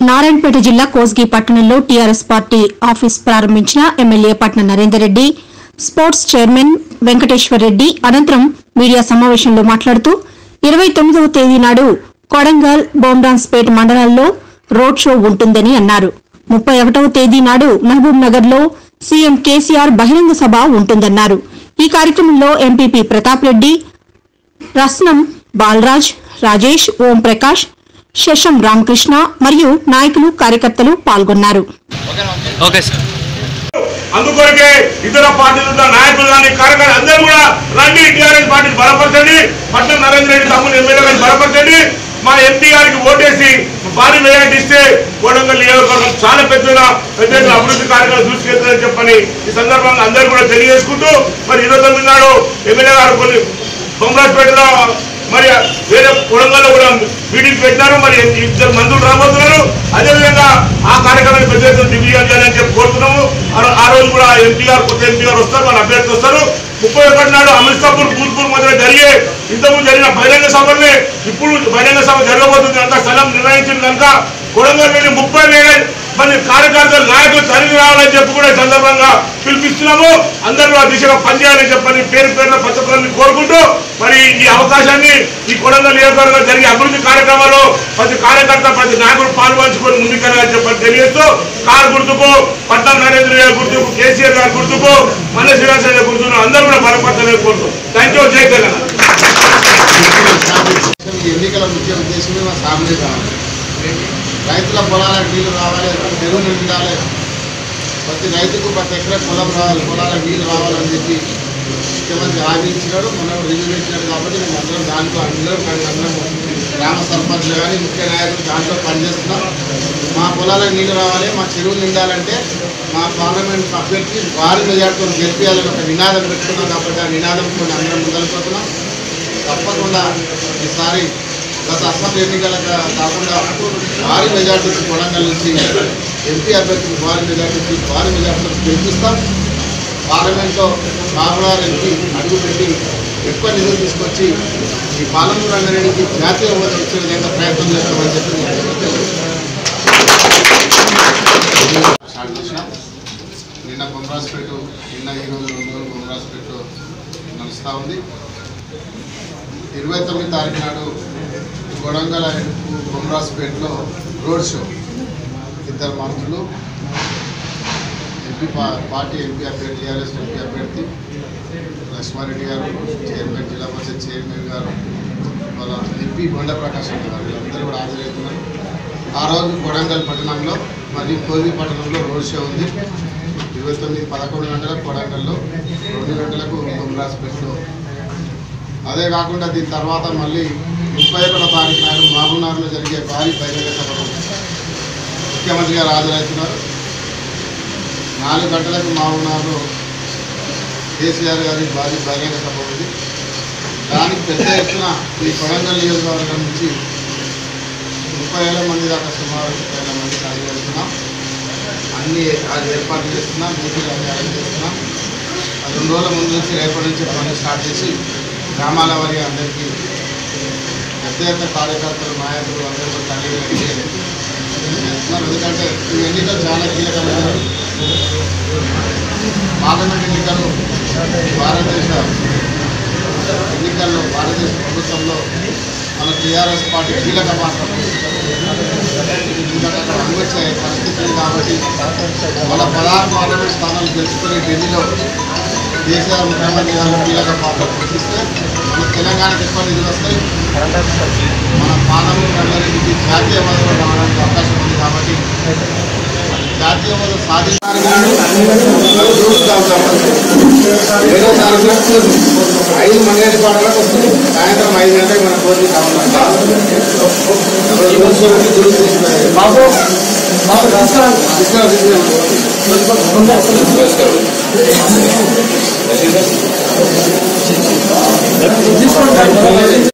నారాయణపేట జిల్లా కోస్గి పట్టణంలో TRS party office ప్రారంభించిన MLA Patnam Narender Reddy sports chairman Venkateshwar Reddy అనంతరం మీడియా సమావేశంలో మాట్లాడుతూ ఇరవై తొమ్మిదవ తేదీ నాడు కొడంగల్ బోమ్రాన్స్పేట్ మండలాల్లో రోడ్ షో ఉంటుందని అన్నారు. ముప్పై ఒకటవ తేదీ నాడు మహబూబ్ నగర్లో సీఎం కేసీఆర్ బహిరంగ సభ ఉంటుందన్నారు. ఈ కార్యక్రమంలో ఎంపీపీ ప్రతాప్ రెడ్డి రస్నం బాలరాజ్ రాజేష్ ఓం ప్రకాష్ శశం రామకృష్ణ మరియు నాయకులు కార్యకర్తలు పాల్గొన్నారు. Okay sir. అందుకొరకే ఇతర పార్టీల నాయకులు కానీ కార్యకర్తలు అందరూ కూడా రండి టీఆర్ఎస్ పార్టీని బలపరచండి పట్నం నరేంద్ర రెడ్డి తమ్ముని ఎమ్మెల్యే గారిని బలపరచండి. మా ఎంపీ గారికి ఓటేసి భారీ మెజార్టీ ఇస్తే కోడంగల్ నియోజకవర్గం చాలా పెద్దగా పెద్ద ఎత్తున అభివృద్ధి కార్యక్రమాలు దూసుకెళ్తుందని చెప్పని ఈ సందర్భంగా అందరూ కూడా తెలియజేసుకుంటూ మరి ఇరవై తొమ్మిది నాడు ఎమ్మెల్యే గారు కొన్ని బొమ్మరాజ్పేటలో మరి వేరే కొడంగల్లో కూడా మీటింగ్ పెట్టారు మరి ఇద్దరు మందులు రాబోతున్నారు. అదేవిధంగా ఆ కార్యక్రమాన్ని పెద్ద ఎత్తున దిగ్విజయం చేయాలని చెప్పి కోరుతున్నాము. ఆ- రోజు కూడా ఎంపీ కొత్త ఎంపీ వస్తారు మన అభ్యర్థి వస్తారు. ముప్పై ఒకటి నాడు అమృత్సర్పూర్ భూత్పూర్ మధ్య జరిగే ఇంతకుముందు జరిగిన బహిరంగ సభలే ఇప్పుడు బహిరంగ సభ జరగబోతుంది కనుక స్థలం నిర్ణయించింది కనుక కొడంగల్ నుండి ముప్పై వేల మంది కార్యకర్తలు నాయకులు తరిగి రావాలని చెప్పి కూడా సందర్భంగా పిలిపిస్తున్నాము. అందరూ ఆ దిశగా పనిచేయాలని చెప్పని పేరు పేరున పచ్చపురాన్ని కోరుకుంటూ మరి ఈ అవకాశాన్ని ఈ కొడంగల్ నియోజకవర్గంలో జరిగే అభివృద్ధి కార్యక్రమాల్లో ప్రతి కార్యకర్త ప్రతి నాయకుడు పాల్పంచుకొని ముందుకెళ్ళాలని చెప్పని తెలియజేస్తూ కారు గుర్తుకు పట్నం నరేంద్ర గారి గుర్తుకు కేసీఆర్ గారి గుర్తుకు మన శ్రీనివాస గారి గుర్తుకు అందరూ కూడా బలపరచాలని కోరుతూ. థ్యాంక్ యూ జై తెలంగాణ ఎన్నికల ముఖ్య ఉద్దేశమే మా సాగునీ కావాలి రైతుల పొలాలకు నీళ్ళు రావాలి చెరువు నిండాలి. ప్రతి రైతుకు ప్రతి ఎక్కడ పొలం రావాలి పొలాలకు నీళ్ళు రావాలని చెప్పి ముఖ్యమంత్రి హామీ ఇచ్చినాడు మనం రివ్యూ ఇచ్చినాడు కాబట్టి మేము అందరం దాంట్లో అందరం అందరం గ్రామ సర్పంచ్లు కానీ ముఖ్య నాయకులు దాంట్లో పనిచేస్తున్నాం. మా పొలాలకు నీళ్ళు రావాలి మా చెరువులు నిండాలంటే మా పార్లమెంట్ అభ్యర్థి భారీ మెజార్టీతో గెలిపించాలని ఒక నినాదం పెట్టుకున్నాం కాబట్టి ఆ నినాదం కూడా అందరం ముందరిపోతున్నాం. తప్పకుండా ఈసారి గత అసెంబ్లీ ఎన్నికల కాకుండా భారీ మెజార్టీ కొడంగల్ నుంచి ఎంపీ అభ్యర్థికి భారీ మెజార్టీ భారీ మెజార్టీతో గెలిపిస్తాం. పార్లమెంట్లో రామనాథ్ ఎంపీ అడుగుపెట్టి ఎక్కువ నిధులు తీసుకొచ్చి ఈ పాలమూరు రంగారెడ్డికి జాతీయ హోదా ఇచ్చే విధంగా ప్రయత్నం చేస్తామని చెప్పి నిన్న బొమ్మరాజుపేట నిన్న ఈరోజు రెండు రోజులు బొమ్మరాజుపేట నడుస్తూ ఉంది. ఇరవై తొమ్మిది తారీఖు నాడు కొడంగల్ బొమ్మరాజుపేటలో రోడ్ షో. ఇద్దరు మంత్రులు. ఎంపీ పార్టీ ఎంపీ అభ్యర్థి టీఆర్ఎస్ ఎంపీ అభ్యర్థి లక్ష్మారెడ్డి గారు చైర్మన్ జిల్లా పరిషత్ చైర్మన్ గారు వాళ్ళ ఎంపీ బొండ ప్రకాష్ రెడ్డి గారు. వీళ్ళందరూ కూడా హాజరవుతున్నారు. ఆ రోజు కొడంగల్ పట్టణంలో మరియు కోవి పట్టణంలో రోడ్ షో ఉంది. ఇరవై తొమ్మిది పదకొండు గంటలకు కొడంగల్లో రెండు గంటలకు బొమ్మరాజుపేటలో అదే కాకుండా దీని తర్వాత మళ్ళీ ముప్పై ఒకటో తారీఖు నాడు మహబూబ్నగర్లో జరిగే భారీ బహిరంగ సభలో ముఖ్యమంత్రి గారు హాజరవుతున్నారు. నాలుగు గంటలకు మహబూబ్నగర్లో కేసీఆర్ గారి భారీ బహిరంగ సభ ఉంది. దానికి పెద్ద ఎత్తున ఈ కొడంగల్ నియోజకవర్గం నుంచి ముప్పై వేల మంది దాకా సుమారు ముప్పై వేల మంది హాజరవుతున్నాం అన్ని అది ఏర్పాటు చేస్తున్నాం మీటింగ్ అన్ని అరేంజ్ చేస్తున్నాం. రెండు రోజుల ముందు నుంచి రేపటి నుంచి పనులు స్టార్ట్ చేసి గ్రామాల వారి అందరికీ పెద్ద పెద్ద కార్యకర్తలు నాయకులు అందరూ తల్లి చేస్తున్నారు. ఎందుకంటే ఈ ఎన్నికలు చాలా కీలకమైన పార్లమెంట్ ఎన్నికలు భారతదేశ ఎన్నికల్లో భారతదేశ ప్రభుత్వంలో మన టీఆర్ఎస్ పార్టీ కీలక పాత్ర ఎందుకంటే అక్కడ అనువచ్చే పరిస్థితి కాబట్టి మన పదహారు పార్లమెంట్ స్థానాలు గెలుచుకొని ఢిల్లీలో కేసీఆర్ ముఖ్యమంత్రి గారు కీలక పాత్ర పోషిస్తే మన తెలంగాణకి ఎక్కువ నిధులు వస్తాయి మన పాలమూరు రంగారెడ్డికి జాతీయ హోదాలో రావడానికి అవకాశం ఉంది కాబట్టి జాతీయ హోదా తారీఖు ఐదు మంగళ పాటలకు వస్తుంది. సాయంత్రం ఐదు గంటలకు మన కోరిక బాబు బాబు This one